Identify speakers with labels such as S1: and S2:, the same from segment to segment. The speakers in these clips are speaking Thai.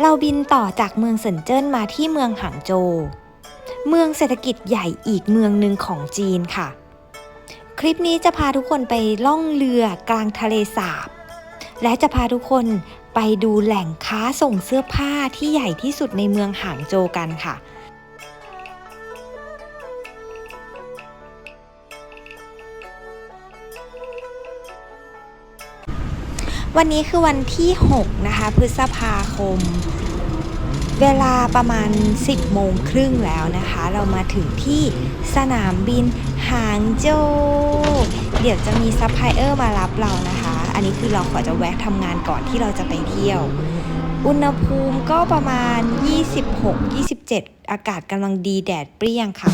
S1: เราบินต่อจากเมืองเซินเจิ้นมาที่เมืองหางโจว เมืองเศรษฐกิจใหญ่อีกเมืองหนึ่งของจีนค่ะ คลิปนี้จะพาทุกคนไปล่องเรือกลางทะเลสาบ และจะพาทุกคนไปดูแหล่งค้าส่งเสื้อผ้าที่ใหญ่ที่สุดในเมืองหางโจวกันค่ะ วันนี้คือวันที่ 6 นะคะ พฤษภาคม เวลาประมาณ 10 โมงครึ่งแล้วนะคะ เรามาถึงที่สนามบินหางโจวเดี๋ยวจะมีซัพพลายเออร์มารับเรานะคะ อันนี้คือเราขอจะแวะทำงานก่อนที่เราจะไปเที่ยว อุณหภูมิก็ประมาณ 26-27 อากาศกำลังดีแดดเปรี้ยงค่ะ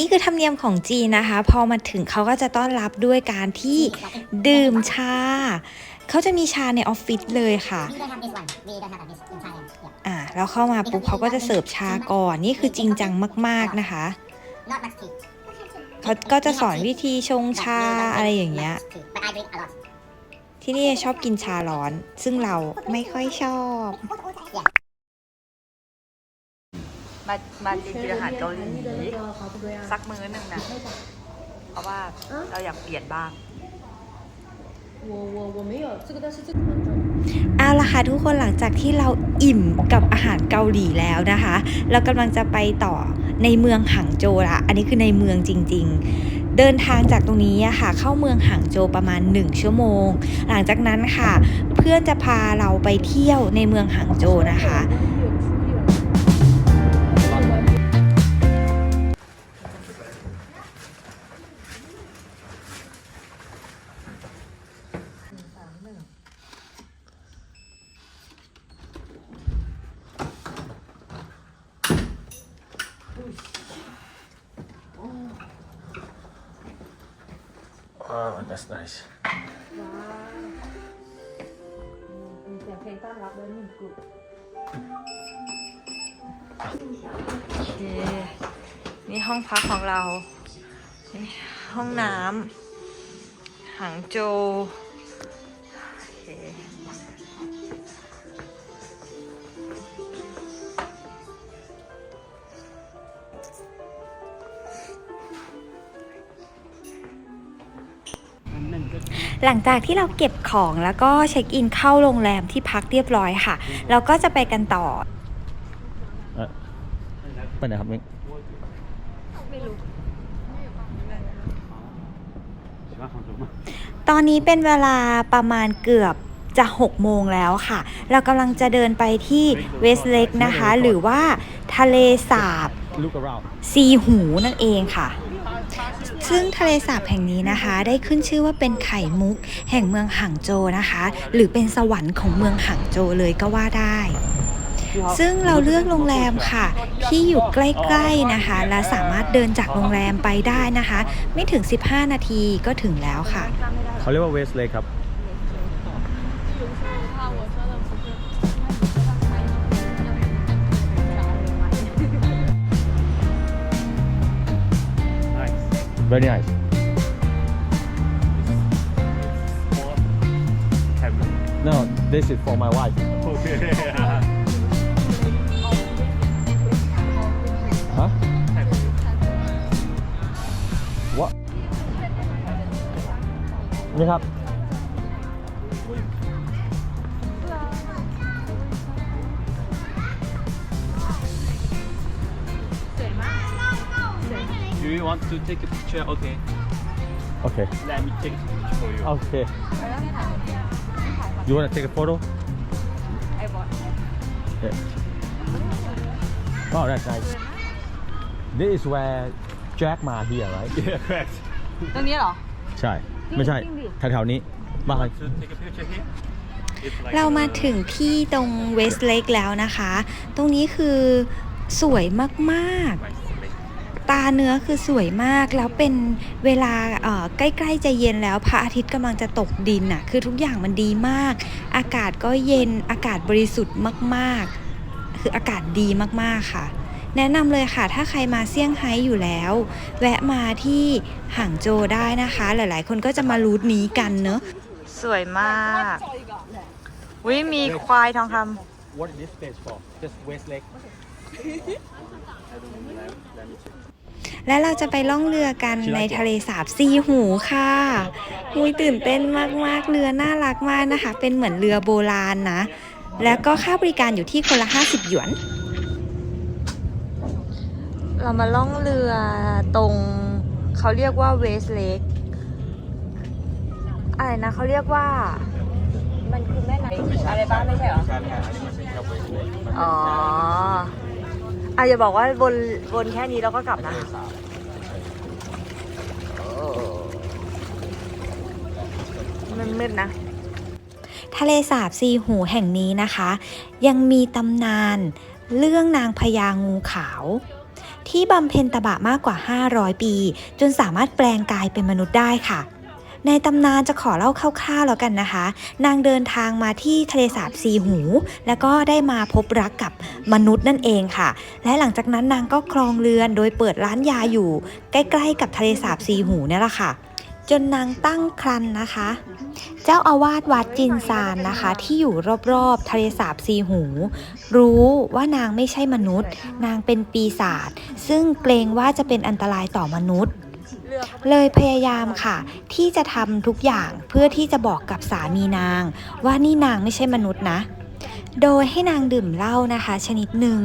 S1: นนี้คือธรรมเนียมของจีนนะคะ พอมาถึงเขาก็จะต้อนรับด้วยการที่ดื่มชา เขาจะมีชาในออฟฟิศเลยค่ะ
S2: We don't have this one. We don't have this in Thailand. Yeah.
S1: อ่าแล้วเข้ามาปุ๊บเขาก็จะเสิร์ฟชาก่อน นี่คือจริงจังมาก ๆนะคะ
S2: Not much tea.
S1: เขาก็จะสอนวิธีชงชาอะไรอย่างเงี้ย
S2: Much tea. But I drink a lot.
S1: ที่นี่ชอบกินชาร้อน ซึ่งเราไม่ค่อยชอบ
S2: Yeah.
S3: มามากินกินอาหารเกาหลีสักมื้อหนึ่งนะเพราะว่าเราอยากเปลี่ยนบ้าง
S1: เอาละค่ะทุกคนหลังจากที่เราอิ่มกับอาหารเกาหลีแล้วนะคะ เรากำลังจะไปต่อในเมืองหังโจละอันนี้คือในเมืองจริง ๆ เดินทางจากตรงนี้ค่ะ เข้าเมืองหังโจประมาณ 1 ชั่วโมง หลังจากนั้นค่ะ เพื่อนจะพาเราไปเที่ยวในเมืองหังโจนะคะ
S4: Oh, that's nice.
S3: โอเคนี่ห้องพักของเรานี่ห้องน้ำหางโจว
S1: หลังจากที่เราเก็บของแล้วก็เช็คอินเข้าโรงแรมที่พักเรียบร้อยค่ะ เราก็จะไปกันต่อ
S4: เอ่อไปไหนครับมิก
S1: ตอนนี้เป็นเวลาประมาณเกือบจะ 6 โมงแล้วค่ะ เรากำลังจะเดินไปที่เวสเลกนะคะ หรือว่าทะเลสาบ
S4: ลูก around
S1: ซีหูนั่นเองค่ะ ซึ่งทะเลสาบแห่งนี้นะคะ ได้ขึ้นชื่อว่าเป็นไข่มุก แห่งเมืองหางโจนะคะ หรือเป็นสวรรค์ของเมืองหางโจเลยก็ว่าได้ซึ่งเราเลือกโรงแรมค่ะ ที่อยู่ใกล้ๆนะคะ และสามารถเดินจากโรงแรมไปได้นะคะ ไม่ถึง 15 นาทีก็ถึงแล้วค่ะ
S4: เขาเรียกว่าเวสเลครับ Very nice. No, this is for my wife. okay huh What? นี่ครับ
S5: you want to take a picture? Okay,
S4: โอเค
S5: let me take a picture for you.
S4: โอเค You wanna take a photo? Yeah. Oh, that's nice. This is where Jack มา here right
S5: Yeah, correct.
S3: ตรงนี้เหรอ
S4: ใช่ ไม่ใช่แถวๆนี้บาย
S5: To take a picture here. It's like
S1: เรามา
S5: uh,
S1: ถึงที่ตรงเวสเล k แล้วนะคะ ตรงนี้คือสวยมาก ๆ ตาเนื้อคือสวยมาก แล้วเป็นเวลาเอ่อใกล้ๆจะเย็นแล้วพระอาทิตย์กำลังจะตกดินน่ะคือทุกอย่างมันดีมาก อากาศก็เย็นอากาศบริสุทธิ์มากๆ คืออากาศดีมากๆค่ะ แนะนำเลยค่ะ ถ้าใครมาเซี่ยงไฮ้อยู่แล้ว แวะมาที่ห่างโจวได้นะคะ หลายๆ คนก็จะมารูทนี้กันเนอะ
S3: สวยมากวิมีควายทองค
S4: What is this place for Just West Lake
S1: และเราจะไปล่องเรือกันในทะเลสาบซีหูค่ะมุยตื่นเต้นมากๆ เรือน่ารักมากนะคะ เป็นเหมือนเรือโบราณนะ แล้วก็ค่าบริการอยู่ที่คนละ 50 หยวนำ
S3: เรามาล่องเรือตรงเขาเรียกว่าเวสเลกอะไรนะเขาเรียกว่า มันคือแม่น้ำอะไรบ้างไม่ใช่เหรออ๋อ อาจจะบอกว่าวนวนแค่นี้แล้วก็กลับนะมันมืดนะ
S1: ทะเลสาบซีหูแห่งนี้นะคะ ยังมีตำนานเรื่องนางพญางูขาว ที่บำเพ็ญตบะมากกว่า 500 ปี จนสามารถแปลงกายเป็นมนุษย์ได้ค่ะ ในตำนานจะขอเล่าคร่าวๆแล้วกันนะคะ นางเดินทางมาที่ทะเลสาบซีหู แล้วก็ได้มาพบรักกับมนุษย์นั่นเองค่ะ และหลังจากนั้นนางก็ครองเรือนโดยเปิดร้านยาอยู่ ใกล้ๆ กับทะเลสาบซีหูนี่แหละค่ะ จนนางตั้งครรภ์นะคะ เจ้าอาวาสวัดจินซานนะคะ ที่อยู่รอบๆทะเลสาบซีหู รู้ว่านางไม่ใช่มนุษย์ นางเป็นปีศาจซึ่งเกรงว่าจะเป็นอันตรายต่อมนุษย์ เลยพยายามค่ะ ที่จะทำทุกอย่างเพื่อที่จะบอกกับสามีนาง ว่านี่นางไม่ใช่มนุษย์นะ โดยให้นางดื่มเหล้านะคะ ชนิดหนึ่ง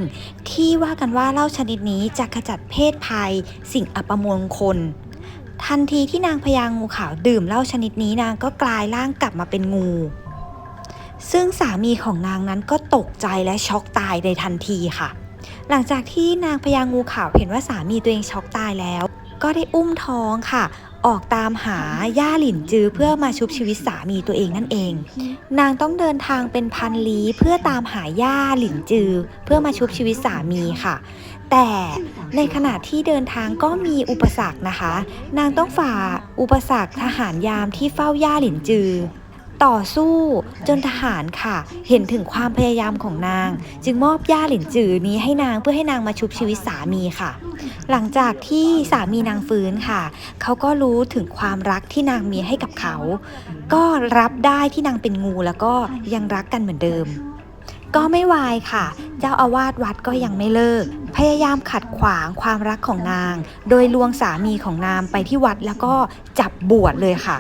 S1: ที่ว่ากันว่าเหล้าชนิดนี้จะขจัดเพศภัย สิ่งอัปมงคลทันทีที่นางพญางูขาวดื่มเหล้าชนิดนี้นางก็กลายร่างกลับมาเป็นงู ซึ่งสามีของนางนั้นก็ตกใจและช็อกตายในทันทีค่ะ หลังจากที่นางพญางูขาวเห็นว่าสามีตัวเองช็อกตายแล้ว ก็ได้อุ้มท้องค่ะ ออกตามหาย่าหลินจือเพื่อมาชุบชีวิตสามีตัวเองนั่นเอง นางต้องเดินทางเป็นพันลี้เพื่อตามหาย่าหลินจือ เพื่อมาชุบชีวิตสามีค่ะ แต่ในขณะที่เดินทางก็มีอุปสรรคนะคะ นางต้องฝ่าอุปสรรคทหารยามที่เฝ้าย่าหลินจือต่อสู้จนทหารค่ะ เห็นถึงความพยายามของนาง จึงมอบย่าหลินจือนี้ให้นางเพื่อให้นางมาชุบชีวิตสามีค่ะ หลังจากที่สามีนางฟื้นค่ะ เขาก็รู้ถึงความรักที่นางมีให้กับเขา ก็รับได้ที่นางเป็นงูแล้วก็ยังรักกันเหมือนเดิม ก็ไม่วายค่ะ เจ้าอาวาสวัดก็ยังไม่เลิก พยายามขัดขวางความรักของนาง โดยลวงสามีของนางไปที่วัดแล้วก็จับบวชเลยค่ะ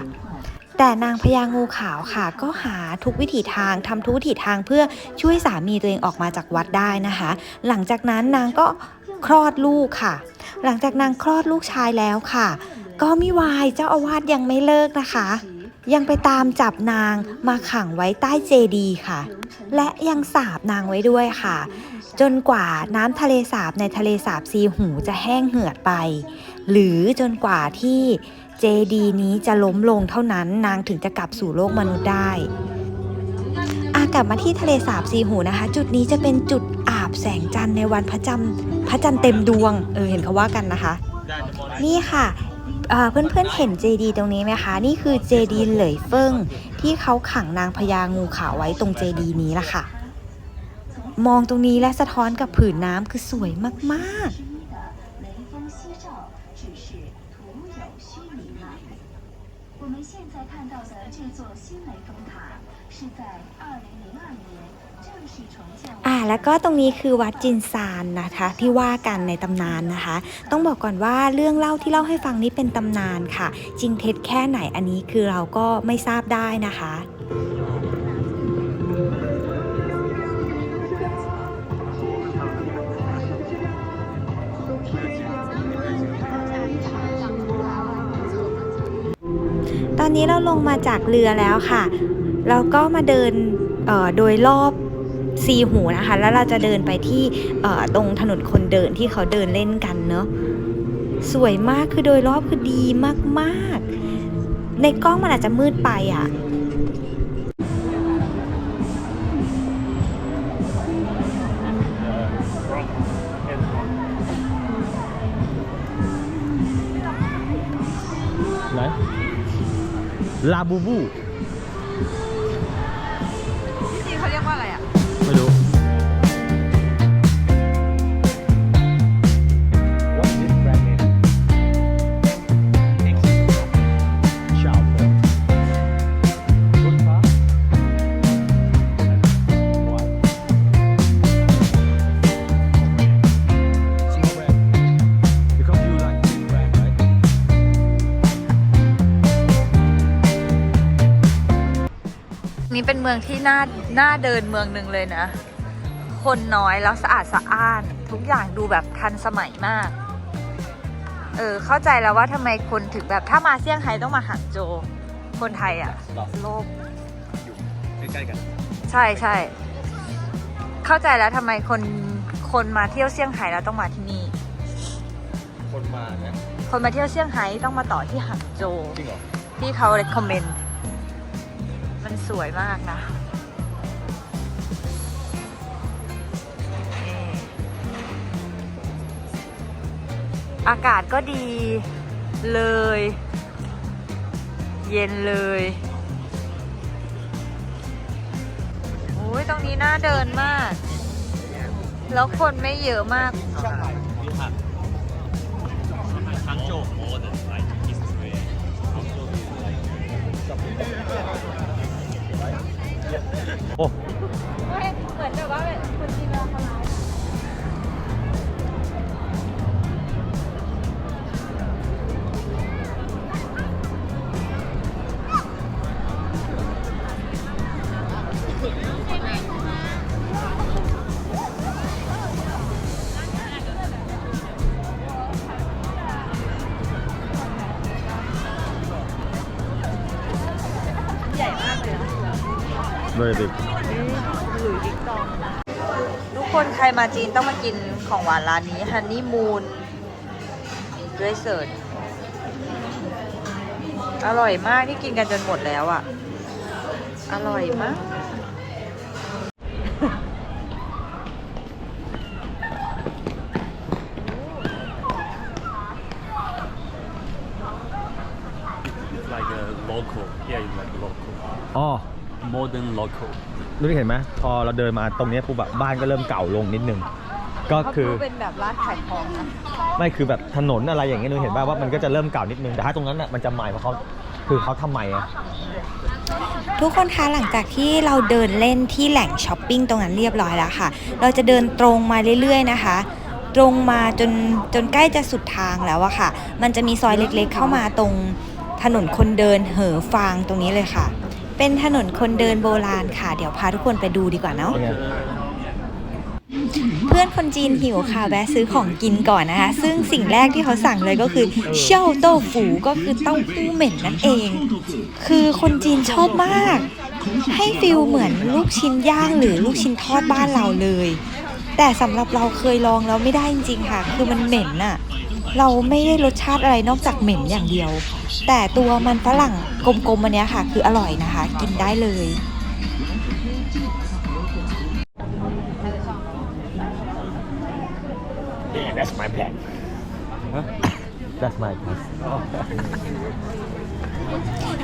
S1: แต่นางพญางูขาวค่ะ ก็หาทุกวิถีทางทำทุกวิถีทางเพื่อช่วยสามีตัวเองออกมาจากวัดได้นะคะ หลังจากนั้นนางก็ คลอดลูกค่ะ หลังจากนางคลอดลูกชายแล้วค่ะ ก็ม่วายเจ้าอาวาสยังไม่เลิกนะคะ ยังไปตามจับนางมาขังไว้ใต้เจดีค่ะ และยังสาบนางไว้ด้วยค่ะ จนกว่าน้ำทะเลสาบในทะเลสาบซีหูจะแห้งเหือดไป หรือจนกว่าที่เจดีนี้จะล้มลงเท่านั้นนางถึงจะกลับสู่โลกมนุษย์ได้ กลับมาที่ทะเลสาบซีหูนะคะ จุดนี้จะเป็นจุดอาบแสงจันทร์ในวันพระจันทร์พระจันทร์เต็มดวง เออเห็นเขาว่ากันนะคะ นี่ค่ะเอ่อเพื่อนๆเห็นเจดีตรงนี้ไหมคะ นี่คือเจดีเหลยเฟิงที่เขาขังนางพญางูขาวไว้ตรงเจดีนี้ละค่ะ มองตรงนี้และสะท้อนกับผืนน้ำคือสวยมากๆ
S6: 雷锋夕照只是徒有虚名啊！我们现在看到的这座新雷峰塔，
S1: อ่าแล้วก็ตรงนี้คือวัดจินซานนะคะที่ว่ากันในตำนานนะคะ ต้องบอกก่อนว่าเรื่องเล่าที่เล่าให้ฟังนี้เป็นตำนานค่ะ จริงเท็จแค่ไหนอันนี้คือเราก็ไม่ทราบได้นะคะตอนนี้เราลงมาจากเรือแล้วค่ะ แล้วก็มาเดินโดยรอบซีหูนะคะ แล้วเราจะเดินไปที่ตรงถนนคนเดินที่เขาเดินเล่นกันเนาะสวยมากคือโดยรอบคือดีมากๆ ในกล้องมันอาจจะมืดไปอะ่ะ
S4: บูบู。
S3: เป็นเมืองที่น่าน่าเดินเมืองหนึ่งเลยนะ คนน้อยแล้วสะอาดสะอ้าน ทุกอย่างดูแบบทันสมัยมาก เออ เข้าใจแล้วว่าทำไมคนถึงแบบถ้ามาเซี่ยงไฮ้ต้องมาหางโจวคนไทยอะโลภ
S4: ใกล้ๆกัน
S3: ใช่ใช่ เข้าใจแล้วทำไมคนคนมาเที่ยวเซี่ยงไฮ้แล้วต้องมาที่นี่
S4: คนมาเนี่ย
S3: คนมาเที่ยวเซี่ยงไฮ้ต้องมาต่อที่หางโจว
S4: จริงเหรอ
S3: ที่เขา recommend มันสวยมากนะอากาศก็ดีเลย เย็นเลยโอ้ยตรงนี้น่าเดินมาก แล้วคนไม่เยอะมาก หลุยดิกตองทุกคนใครมาจีนต้องมากินของหวานร้านนี้ฮันนี่มูนเดรสเซอร์อร่อยมากที่กินกันจนหมดแล้วอะ อร่อยมาก
S5: it's like a local. Yeah, it's like local.
S4: อ๋อ
S5: Modern local.
S4: รู้ที่เห็นไหมพอเราเดินมาตรงเนี้ยปุ๊บแบบบ้านก็เริ่มเก่าลงนิดนึง ก็
S3: เขา
S4: คือ
S3: ดูเป็นแบบร้านขายของนะ
S4: ไม่คือแบบถนนอะไรอย่างเงี้ยนูเห็นป่ะว่ามันก็จะเริ่มเก่านิดนึงแต่ถ้าตรงนั้นน่ะมันจะใหม่เพราะเขาคือเขาทำใหม่อะ
S1: ทุกคนคะหลังจากที่เราเดินเล่นที่แหล่งช้อปปิ้งตรงนั้นเรียบร้อยแล้วค่ะ เราจะเดินตรงมาเรื่อยๆนะคะตรงมาจนจนใกล้จะสุดทางแล้วอะค่ะ มันจะมีซอยเล็กๆ เข้ามาตรงถนนคนเดินเหอฟางตรงนี้เลยค่ะ เป็นถนนคนเดินโบราณค่ะ เดี๋ยวพาทุกคนไปดูดีกว่าเนาะ
S4: เป็นไง
S1: เพื่อนคนจีนหิวค่ะแวะซื้อของกินก่อนนะคะ ซึ่งสิ่งแรกที่เขาสั่งเลยก็คือเช่าโต้ฝูก็คือเต้าหู้เหม็นนั่นเอง คือคนจีนชอบมาก ให้ฟิลเหมือนลูกชิ้นย่างหรือลูกชิ้นทอดบ้านเราเลย แต่สำหรับเราเคยลองแล้วไม่ได้จริงๆค่ะ คือมันเหม็นอะ เราไม่ได้รสชาติอะไรนอกจากเหม็นอย่างเดียว แต่ตัวมันฝรั่งกลมๆอันเนี้ยค่ะ คืออร่อยนะคะ กินได้เลย
S4: That's my plan That's my plan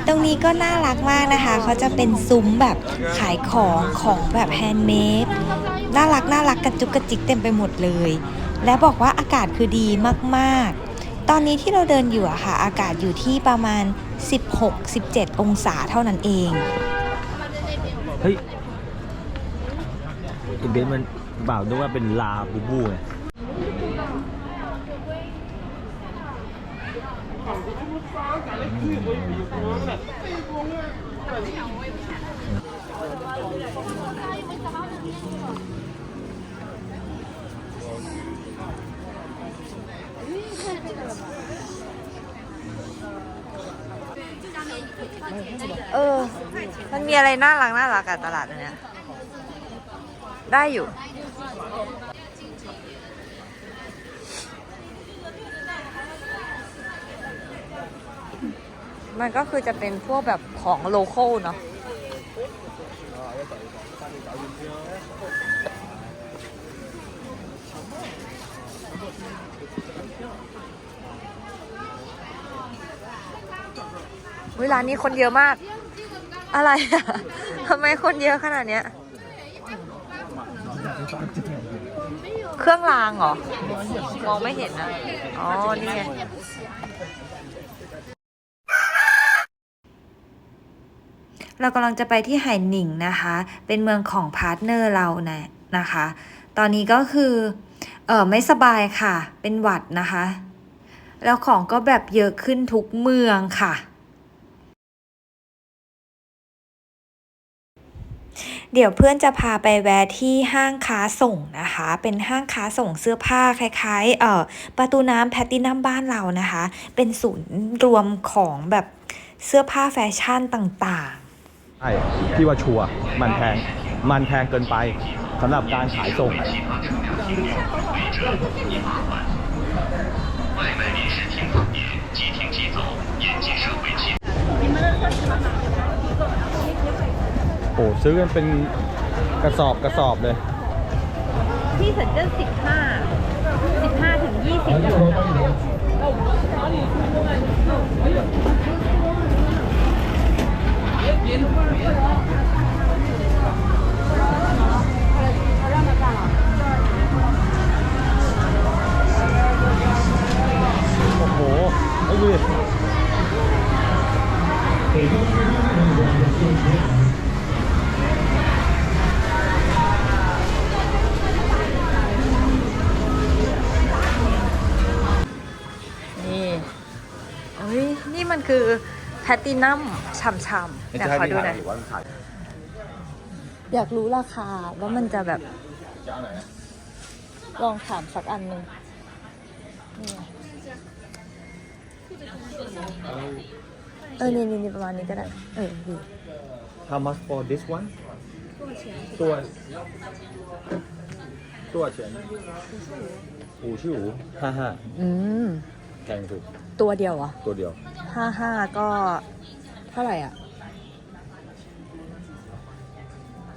S1: ตรงนี้ก็น่ารักมากนะคะ เขาจะเป็นซุ้มแบบขายของของแบบแฮนด์เมด น่ารักน่ารักกระจุกกระจิกเต็มไปหมดเลย และบอกว่าอากาศคือดีมากๆ ตอนนี้ที่เราเดินอยู่อะค่ะ อากาศอยู่ที่ประมาณ 16-17 องศาเท่านั้นเอง
S4: เฮ้ยไอเบนมันบ่าวนึกว่าเป็นลาบูบูไง
S3: เออ มีอะไรน่ารักน่ารักอะตลาดอันเนี้ยได้อยู่ มันก็คือจะเป็นพวกแบบของโลโก้เนาะเวลานนี้คนเยอะมาก อะไรอะทำไมคนเยอะขนาดเนี้ย เครื่องรางเหรอ มองไม่เห็นนะ อ๋อ นี่ไง
S1: เรากำลังจะไปที่ไหหนิงนะคะ เป็นเมืองของพาร์ทเนอร์เรานะนะคะ ตอนนี้ก็คือ เออไม่สบายค่ะ เป็นหวัดนะคะ แล้วของก็แบบเยอะขึ้นทุกเมืองค่ะ เดี๋ยวเพื่อนจะพาไปแวะที่ห้างค้าส่งนะคะ เป็นห้างค้าส่งเสื้อผ้าคล้ายๆเอ่อประตูน้ำแพตตินัมบ้านเรานะคะ เป็นศูนย์รวมของแบบเสื้อผ้าแฟชั่นต่างๆ
S4: ใช่พี่ว่าชัวร์มันแพง มันแพงเกินไปสำหรับการขายส่ง ซื้อกันเป็นกระสอบกระสอบเลย
S3: ที่สัญเจนสิบห้าสิบห้าถึงยี่สิบ
S4: โอ้โหไอ้ดูดิ
S3: คือแพตตินัมช่ำๆอยากขอดูหน่อย อยากรู้ราคาว่ามันจะแบบ ลองถามสักอันหนึ่งนี่ไงเออ นี่นี่นี่ประมาณนี้ก็ได้ เออดี
S4: How much for this one ตัวตัวเฉย五十五ห้าห้า
S3: อืม
S4: แพงสุด
S3: ตัวเดียวเหรอ
S4: ตัวเดียว
S3: ห้าห้าก็เท่าไหร่อ่ะ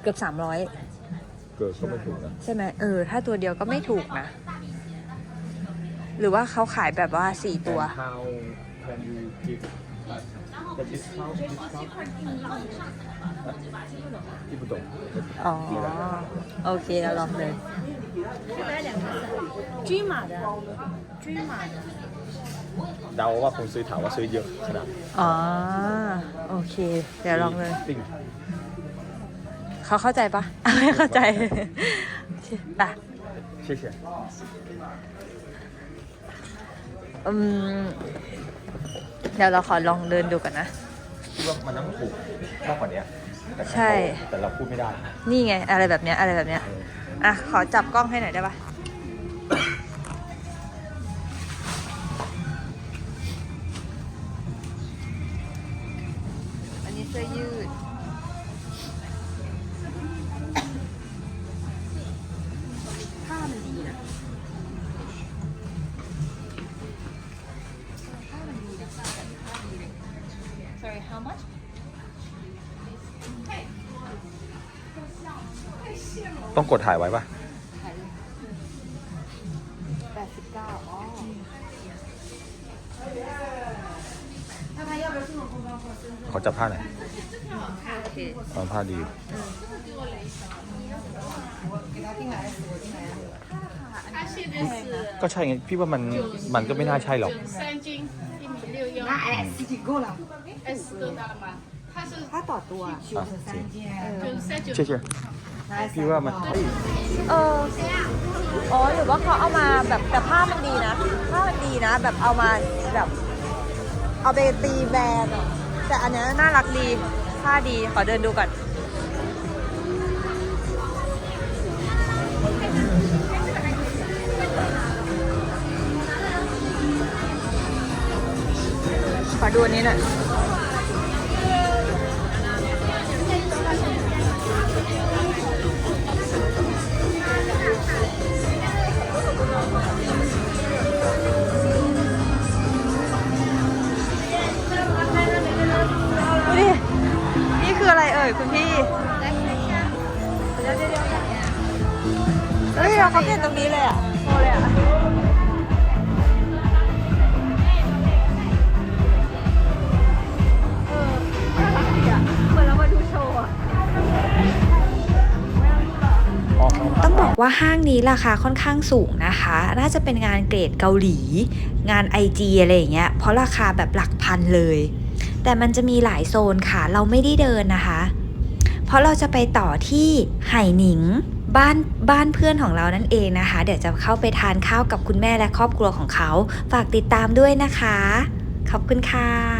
S3: เกือบสามร้อย
S4: เกิดก็ไม่ถูกนะ
S3: ใช่ไหมเออ ถ้าตัวเดียวก็ไม่ถูกนะ หรือว่าเขาขายแบบว่าสี่ตัว
S4: And how can you give us the discount discount ที่不懂
S3: อ๋อ โอเคเราลองเลย
S7: 均码的，均码的。
S4: เดาว่าคงซื้อถามว่าซื้อเยอะขนาด
S3: อ๋อ โอเค เดี๋ยวลองเลย
S4: ปิ้ง
S3: เขาเข้าใจปะไม่เข้าใจไป
S4: เชี่ย
S3: อืมเดี๋ยวเราขอลองเดินดูกันนะ
S4: คิดว่ามันต้องถูกมากกว่านี้แต่
S3: ใช่
S4: แต่เราพูดไม่ได้
S3: นี่ไง อะไรแบบเนี้ยอะไรแบบเนี้ยอะ ขอจับกล้องให้หน่อยได้ปะ
S4: ต้องกดถ่ายไว้ปะ
S3: แปดสิบเก้าอ๋อ
S4: ขอจับผ้าหน่อย
S3: เอา
S4: ผ้าดีก็ใช่ไงพี่ว่ามันมันก็ไม่น่าใช่หรอก
S2: น่าแอ
S7: สกี่โก้หรอ
S3: ถ้าต่อตัว
S4: เชื่อเชื่อ พี่ว่ามันเฮ้ย
S3: เอออ๋อหรือว่าเขาเอามาแบบแต่ผ้ามันดีนะผ้ามันดีนะ แบบเอามาแบบ เอาไปตีแบรนด์อะแต่อันเนี้ยน่ารักดีผ้าดีขอเดินดูก่อนขอดูอันนี้หน่อยืออะไรเอ่ยคุณพี่เฮ้ยเราเขาเห็นตรงนี้เลยอะโตเลยอะต้องบอก
S1: ว่าห้างนี้ราคาค่อนข้างสูงนะคะ น่าจะเป็นงานเกรดเกาหลี งานไอจีอะไรอย่างเงี้ย เพราะราคาแบบหลักพันเลย แต่มันจะมีหลายโซนค่ะ เราไม่ได้เดินนะคะ เพราะเราจะไปต่อที่ไห่หนิงบ้านบ้านเพื่อนของเรานั่นเองนะคะ เดี๋ยวจะเข้าไปทานข้าวกับคุณแม่และครอบครัวของเขา ฝากติดตามด้วยนะคะ ขอบคุณค่ะ